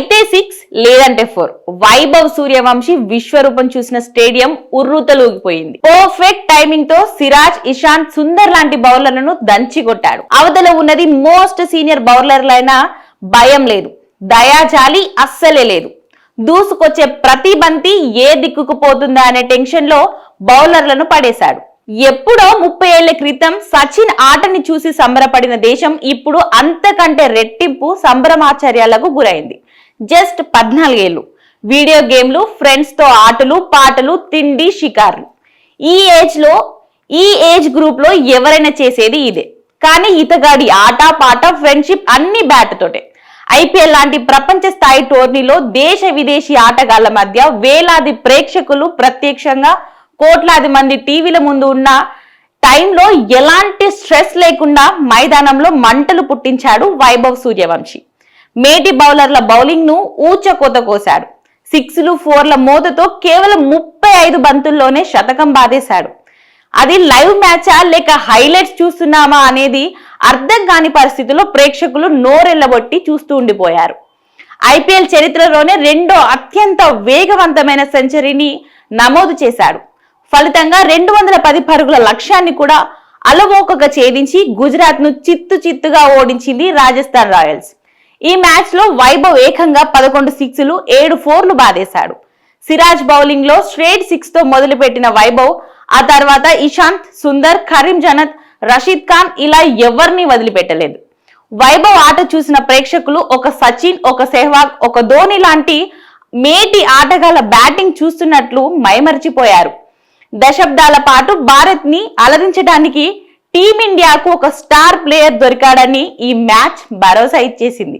అయితే సిక్స్ లేదంటే ఫోర్ వైభవ్ సూర్యవంశీ విశ్వరూపం చూసిన స్టేడియం ఉర్రూతలూగిపోయింది. పర్ఫెక్ట్ టైమింగ్తో సిరాజ్ ఇషాంత్ సుందర్ లాంటి బౌలర్లను దంచి కొట్టాడు. అవతల ఉన్నది మోస్ట్ సీనియర్ బౌలర్లైనా భయం లేదు దయాజాలి అస్సలే లేదు. దూసుకొచ్చే ప్రతి బంతి ఏ దిక్కుకు పోతుందా అనే టెన్షన్లో బౌలర్లను పడేశాడు. ఎప్పుడో ముప్పై ఏళ్ళ క్రితం సచిన్ ఆటని చూసి సంబరపడిన దేశం ఇప్పుడు అంతకంటే రెట్టింపు సంభ్రమాచర్యాలకు గురైంది. జస్ట్ పద్నాలుగేళ్ళు. వీడియో గేమ్లు ఫ్రెండ్స్తో ఆటలు పాటలు తిండి షికార్లు. ఈ ఏజ్లో ఈ ఏజ్ గ్రూప్లో ఎవరైనా చేసేది ఇదే. కానీ ఇతగాడి ఆట పాట ఫ్రెండ్షిప్ అన్ని బ్యాట్ తోటే. ఐపీఎల్ లాంటి ప్రపంచ స్థాయి టోర్నీలో దేశ విదేశీ ఆటగాళ్ళ మధ్య వేలాది ప్రేక్షకులు ప్రత్యక్షంగా కోట్లాది మంది టీవీల ముందు ఉన్న టైంలో ఎలాంటి స్ట్రెస్ లేకుండా మైదానంలో మంటలు పుట్టించాడు వైభవ్ సూర్యవంశీ. మేటి బౌలర్ల బౌలింగ్ను ఊచకోత కోశాడు. సిక్స్లు ఫోర్ల మోతతో కేవలం ముప్పై ఐదు బంతుల్లోనే శతకం బాధేశాడు అది లైవ్ మ్యాచా లేక హైలైట్స్ చూస్తున్నామా అనేది అర్థం కాని పరిస్థితిలో ప్రేక్షకులు నోరెళ్ళబొట్టి చూస్తూ ఉండిపోయారు. ఐపీఎల్ చరిత్రలోనే రెండో అత్యంత వేగవంతమైన సెంచరీని నమోదు చేశాడు. ఫలితంగా రెండు వందల పది పరుగుల లక్ష్యాన్ని కూడా అలవోకగా ఛేదించి గుజరాత్ను చిత్తు చిత్తుగా ఓడించింది రాజస్థాన్ రాయల్స్. ఈ మ్యాచ్లో వైభవ్ ఏకంగా పదకొండు సిక్స్లు ఏడు ఫోర్లు బాధేశాడు సిరాజ్ బౌలింగ్లో స్ట్రేట్ సిక్స్తో మొదలుపెట్టిన వైభవ్ ఆ తర్వాత ఇషాంత్ సుందర్ కరీం జనత్ రషీద్ ఖాన్ ఇలా ఎవరిని వదిలిపెట్టలేదు. వైభవ్ ఆట చూసిన ప్రేక్షకులు ఒక సచిన్ ఒక సెహ్వాగ్ ఒక ధోని లాంటి మేటి ఆటగాళ్ళ బ్యాటింగ్ చూస్తున్నట్లు మైమరిచిపోయారు. దశాబ్దాల పాటు భారత్ని అలరించడానికి టీమిండియాకు ఒక స్టార్ ప్లేయర్ దొరికాడని ఈ మ్యాచ్ భరోసా ఇచ్చేసింది.